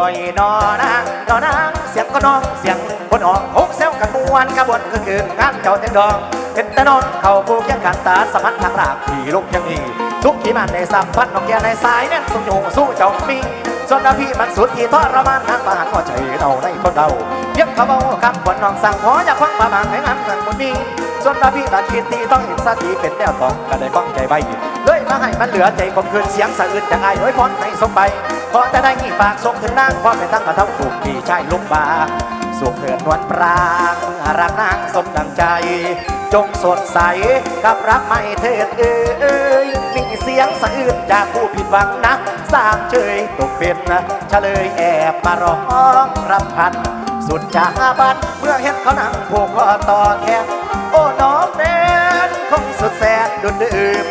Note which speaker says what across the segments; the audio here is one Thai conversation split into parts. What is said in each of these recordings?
Speaker 1: โอ้ยนอนางนอนางเสียงก็น้องเสียงคนออกหกเซลกันมวนกระบวนคือคืนงานเจ้าเต็งดองเป็นแต่นอนเข่าผูกยังกันตาสมันทางรากผีลุกยังมีทุกขีมันในสัมพันธ์นกแกในสายเน้นสุญญูสู้เจ้ามีส่วนพี่มันสุดที่ทรมานทางบ้านก็ใจเราในคนเราเพียงเขาเอาคำคนน้องสั่งขออยากฟังมาบางให้งานทางมุนมีส่วนพี่ตัดคิดตีต้องเห็นสติเป็นแนวตองก็ได้ฟังใจใบเลยมาให้มันเหลือใจคมคืนเสียงสะอื้นจากไอ้ร้ยพรให้สมใบ ขอแต่ได้กี่ปากส่งถึงนางพอเป็นตั้งกระเท่าถูกปีชายลุกบาสุขเถิดนวลปรางรักนางสมดังใจ จงสดใสกับรักไม่เถิดเอ้ยมีเสียงสะอื้นจากผู้ผิดหวังนะ สร้างเฉยตกเป็นเฉลยแอบมาร้องรำพัน สุดจากบันเมื่อเห็นเขานั่งผูกคอต่อแขนโอ้น้องเดนคงสุดแสนดุนดื่ม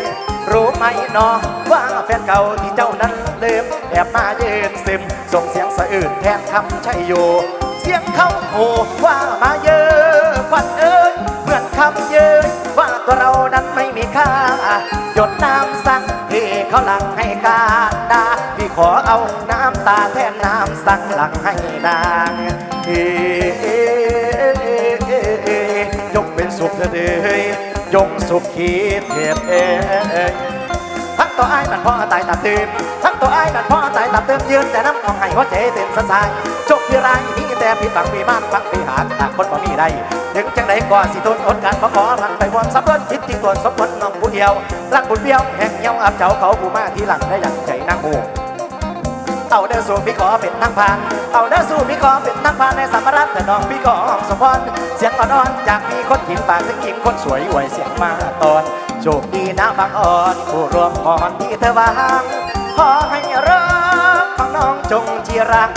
Speaker 1: รู้ไหมนอว่าแฟนเก่าที่เจ้านั้นลืมแอบมาเยืนซึม ส่งเสียงสะอื้นแทนคำใช่อยู่เสียงเขาโอ้ว่ามาเยอะควันเอ้ยเหมือนคำเยอะว่าตัวเรานั้นไม่มีค่า หยดน้ำสั่งที่เขาหลังให้กาดาพี่ขอเอาน้ำตาแทนน้ำสั่งหลังให้นางเอ้จงเป็นสุขเถิดเอ้ย จงสุขีเทียบเอ้ยทั้งตัวไอ้ายมันพ่อตายตับเติมทั้งตัวไอ้ายมันพ่อตายตับเติมยืนแต่น้ำของให้หัวใจเต้นสะสายจบที่ไรนี่แต่ผิดบังปีมันบังปีหาหากคนบ่มีได้ถึงจังไดก็สิทนอดการขอขอมันไปวอนสับเบิ้ลคิดที่ตัวสมบูรณ์น้องผู้เดียวรักบุญเบี้ยวแห่งเหี่ยวอับเจ้าเขาผู้มาที่หลังได้ยังใจนางโม เอาเด้อสู่พี่ขอเป็นทางผ่านเอาเด้อสู่พี่ขอเป็นทางผ่านในสมรัตแต่น้องพี่ขอสมพรเสียงอ่อนๆจากมีคนหญิงปากถึงหญิงคนสวยอวยเสียงมาตอนโชคดีนะบางอ่อนผู้รวมพรที่เธอวางขอให้รักของน้องจงจีรัง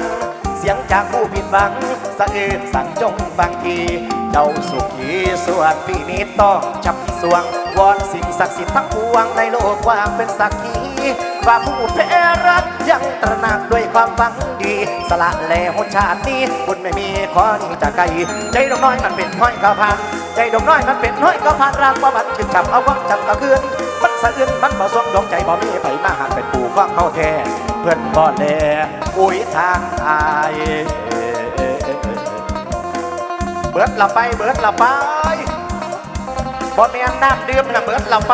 Speaker 1: เสียงจากผู้ผิดหวังสะอื้นสั่งจงบางทีเจ้าสุขีส่วนพี่นี้ต้องชับสวงวอนสิ่งศักดิ์สิทธิ์ทั้งปวงในโลกว่างเป็นสักขี ว่าผู้แพ้รักยังตระหนักด้วยความหวังดี สละแลหัวชาตินี้บุญไม่มีขอหนีจากไกลใจดอกน้อยมันเป็นห้อยกระพันใจดอกน้อยมันเป็นห้อยกระพันรักว่ามันขึ้นจับเอาความจับกระคืนมันสะอื้นมันบ่สมดวงใจบ่มีไปมาหากเป็นปู่ฟังเข้าแท้เพื่อนบ่แลอุ้ยทางอายเบิดละไปเบิดละไปบ่แม่นน้ำดื่มนะเบิดละไป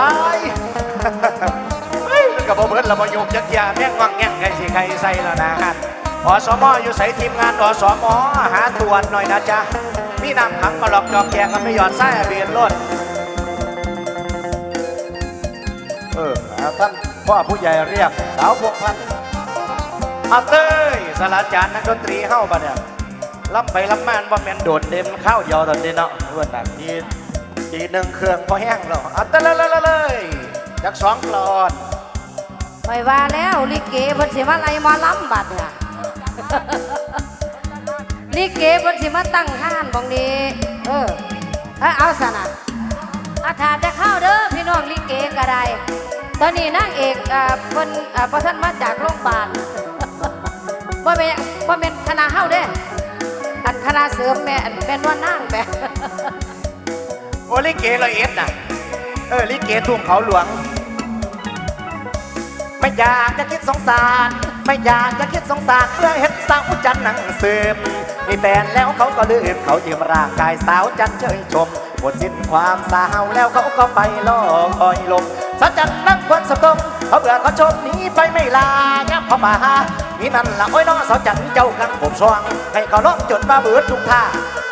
Speaker 1: กับบ่เบิดละบ่ยกจักยาแม่งวังแง่งไงสิใครใส่ล้วนะฮะอสมอยู่ใส่ทีมงานอสมหาตรวจหน่อยนะจ๊ะมีน้ำขังมาหลอกจอกแกกันไม่หยอดไส้เบียนรถเออท่านพ่อผู้ใหญ่เรียกสาวพวกพันอาเต้ยสลาจานนักดนตรีเข้าปะเนี่ยลำไปลำมานว่าแมนโดดเด่นข้าวเดียวตอนนี้เนาะเพื่อนหนักทีทีหนึ่งเครื่องพอแห้งแล้วเอัตละละละเลยจากสองกลอน
Speaker 2: ไปว่าแล้วลิเกเพิ่นสิมาไล่มาล้ำบัดน่ะลิเกเพิ่นสิมาตั้งห้านบองนี้ เออเอาเอาสนะอาถาจะเข้าเด้อพี่น้องลิเกก็ไดตอนนี้นางเอกอ่าเพิ่นอ่าพอท่านมาจากโรงพยาบาลบ่แม่นบ่แม่นคณะเฮาเด้อันคณะเสริมแม่อันเป็นว่านางแม่
Speaker 1: โอลิเกละเอ็ดนะเออลิเกทุ่งเขาหลวง ไม่อยากจะคิดสงสาร ไม่อยากจะคิดสงสารเพื่อเห็นสาวจันหนังเสื่อมมีแฟนแล้วเขาก็ลืมเขายืมร่างกายสาวจันเชยชมหมดสิ้นความสาวแล้วเขาก็ไปลอยลมสาวจันนั่งควรสะกมเขาเบื่อเขาชมหนีไปไม่ลายับเขามาหานี่นั่นละโอ้ยน้องสาวจันเจ้ากังผมสว่างให้เขาล้มจนมาเบื่อทุกท่า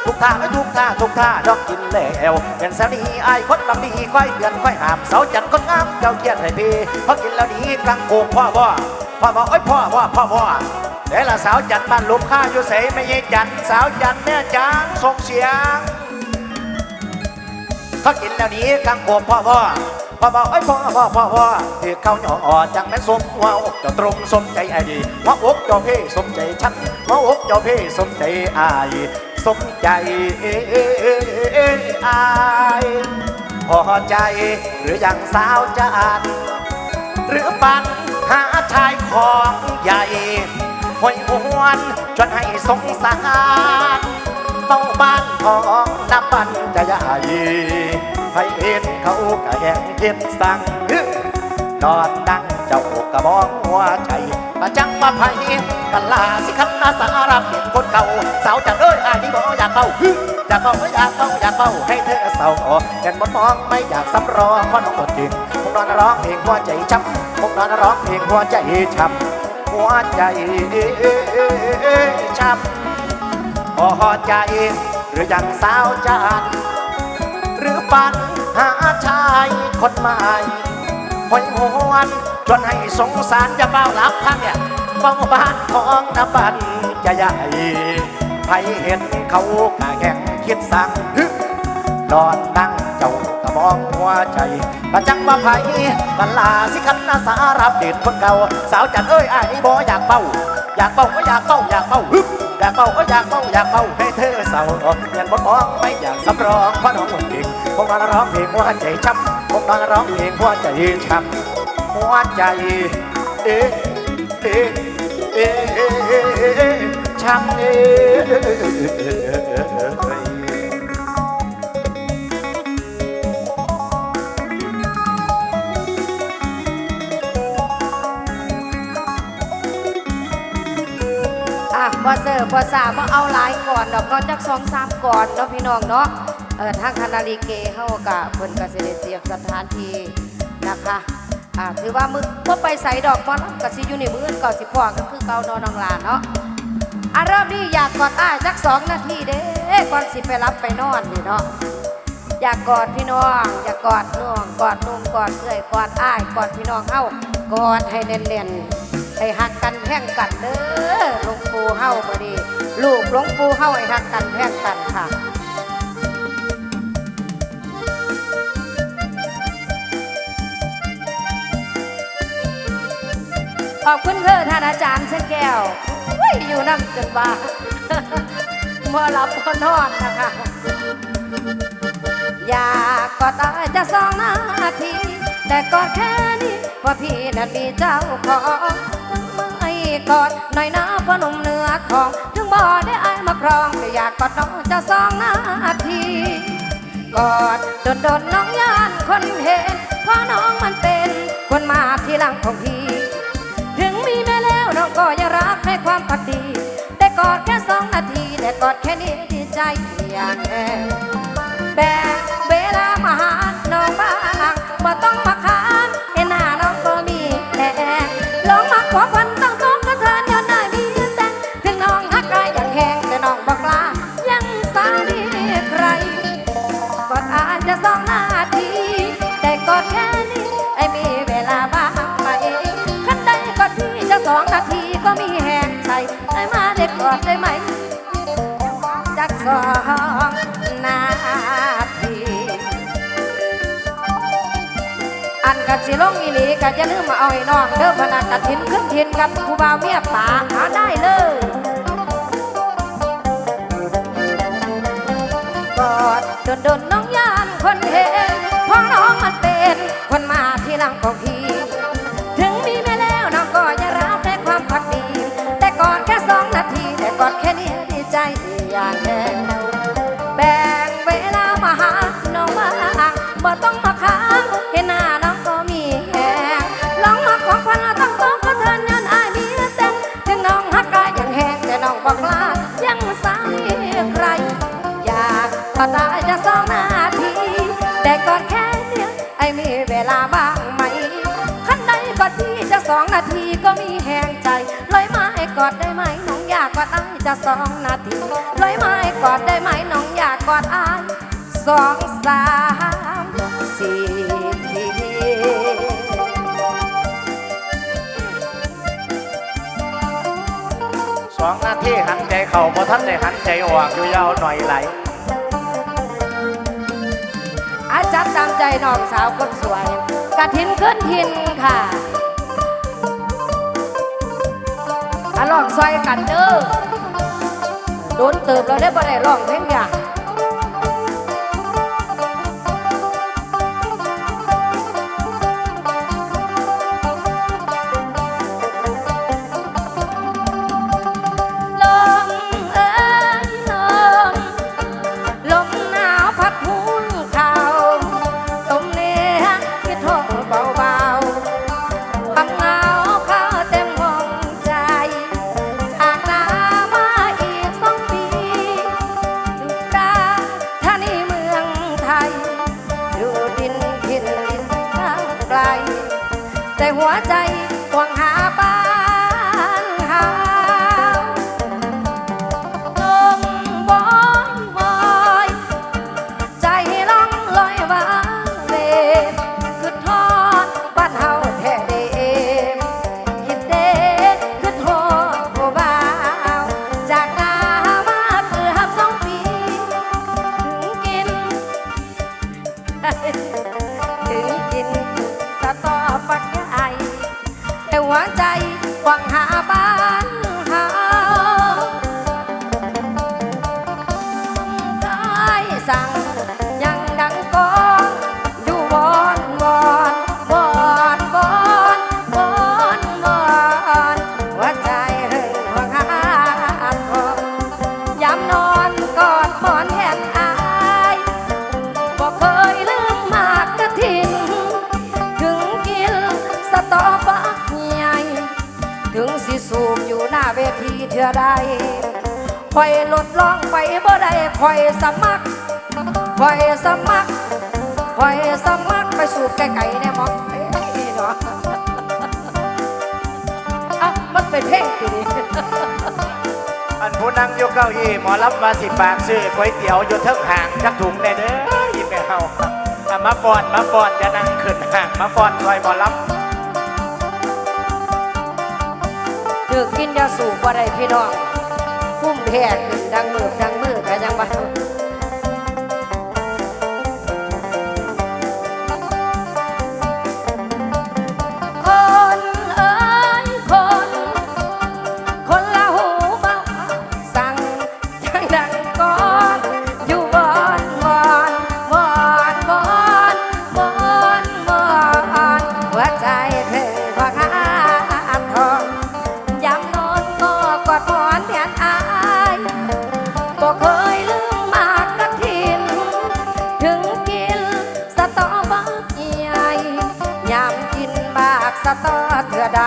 Speaker 1: ทุกท่าไม่ทุกท่าทุกท่าดอกกินแล้วเป็นสานีอายคนบางดีค่อยเตือนค่อยหามเสาจันทร์คนงามเจ้าเกียรติให้พี่พราะกินแล้วดีกลางโกงพ่อบ่พ่อบ่เอ้ยพ่อบ่พ่อบ่แต่ละสาวจันทร์บ้านลุมข้าอยู่เสไม่ใช่จันทร์สาวจันทร์แม่จางส่งเสียงเขากินแล้วดีกลางโกงพ่อบ่พ่อบ่เอ้พ่อพ่อพ่อพ่อที่เขาหย่อจังแม่สมว้าเจ้าตรงสมใจไอ้ดีหัวอกเจ้าเพ่สมใจฉันหัวอกเจ้าเพ่สมใจอาย สมใจอายพอใจหรือยังสาวจานหรือปันหาชายของใหญ่หวยหวนจนให้สงสารเฝ้าบ้านของนับปันจะใหญ่ให้เห็นเขากะแหงเห็นสั่งนอนดังเจ้ากระมองหัวใจมาจังมาไผ่กันลาสิคันนาสารับเห็นคนเก่าสาวจังเอ้ยอายนี่บ่อยากเมาอยากเมาไม่อยากเมาอยากเมาให้เธอเศร้าเห็นบนมองไม่อยากสำรองเพราะน้องหมดจริงคงนอนร้องเพลงหัวใจช้ำคงนอนร้องเพลงหัวใจช้ำหัวใจช้ำพอใจหรืออยังสาวจานหรือปันหาชายคนใหม่ หอยหวนจนให้สงสารจะเบ้าหลับพักเนี่ยเบ้าบ้านของน้ำบันจะใหญ่ใครเห็นเขากะแข่งคิดสั่งฮึนอนนั่งเจ้ากะมองหัวใจกะจังว่าไผ่กันลาสิคันนาสารับเด็ดคนเก่า สาวจันเอ้ยไอ้บ่อยากเบ้าอยากเบ้าก็อยากเบ้าอยากเบ้าฮึากเมาก็อยากเมาอยากเมาให้เธอเศร้าเงินบนมองไม่อยากสำรองเพราะน้องหมดจริงคงนอนร้องเพลงหัวใจช้ำคงนอนร้องเพลงหัวใจช้ำหัวใจเอ๊ะเอ๊ะเอ๊ะเอ๊ะช้ำเอ๊ะ
Speaker 2: พอเสิร์ฟพอสาบ่เอาหลายก่อนดอกเนอกจากสองสามก่อนเนาะพี่น้องเนาะเออทางคณะลิเกเฮากะเพิ่นก็สิได้เตรียมสถานที่นะคะอ่าถือว่ามึงบ่ไปใส่ดอกบ่ลก็สิอยู่ในมืออนเก่าสิพอก็คือเก่าเนอนน้องหลานเนาะอะรอบนี้อยากกอดอ้ายจักสองนาทีเด้ก่อนสิไปรับไปนอนนี่เนาะอยากกอดพี่น้องอยากกอดน้องกอดนุ่มกอดเอื่อยกอดอ้ายกอดพี่น้องเฮากอดให้แน่นๆ ให้หักกันแพ่งกันเด้อหลวงปู่เฮาบ่ดี ลูกหลวงปู่เฮาให้หักกันแพ่งกันค่ะขอบคุณเธอท่านอาจารย์เช่นแก้วอยู่น้ำจนว่าเมื่อรับพอนอนนะคะอยากกอดได้จะสองนาที แต่กอดแค่นี้ว่าพี่นั้นมีเจ้าของ กอดหน่อยนะพ่อหนุ่มเนื้อทอง ถึงบ่ได้อายมาครองก็อยากกอดน้องจะสองนาทีกอดโดนโดนน้องย่านคนเห็นเพราะน้องมันเป็นคนมาทีหลังของพี่ ถึงมีแม่แล้วน้องก็ยังรักให้ความพักดี ได้กอดแค่สองนาที ได้กอดแค่นี้ดีใจอย่างแน่ จะสองนาที แต่กอดแค่นี้ไอ้มีเวลาบ้างไหมขั้นใดกอดที่จะสองนาทีก็มีแหงใจได้มาได้กอดได้ไหมจักสองนาที อันกัดสิลงอีหลีกัจะลืมมาเอาไอ้น้องเด้อพนักกัดทินขึ้นทินกับผู้บ่าวเมียป่าหาได้เลยกอดโดนโดนน้องยา คนเห็นเพราะน้องมันเป็นคนมาที่หลังของพี่ ถึงมีแม่แล้วน้องก็ยังรักในความพักดี แต่ก่อนแค่สองนาที แต่ก่อนแค่นี้ดีใจอย่างแน่แบ่งเวลามาหาน้องบ้างบ่ต้องมาค้างเห็นหน้า ลาบ้างไหมขั้นใดกอดที่จะสองนาทีก็มีแหงใจลอยไม้กอดได้ไหมน้องอยากกอดอ้ายจะสองนาทีลอยไม้กอดได้ไหมน้องอยากกอดอ้ายสองสามสี่ที
Speaker 1: สองนาทีหันใจเข่าพอท่านได้หันใจออกอยู่ยาวหน่อยไหล
Speaker 2: น้องสาวคนสวยกระถินขึ้นทินค่ะอลองซอยกันเด้อโดนเติบเราได้บ่ได้ร้องเพลงอย่าง คอยสมัครคอยสมัครคอยสมัครไปสูบแก่ไก่แน่มองเอ้ยเาะอ้ามันเป็นเพลงตีนี้
Speaker 1: อันผู้นั่งยกเก้าอี้หมอรับมาสิปากซื้อก๋วยเตี๋ยวอยู่เทิงห่างจักถุงแน่เด้อยิ้มแมวอะมาฟอนมาฟอนจะนั่งขึ้นห่างมาฟอนซอยหมอรับ
Speaker 2: เดือกินยาสูบอะไรพี่น้องพุ่มแพ้น ดังมือดังมือกันยังบ้า ตาเถื่อใด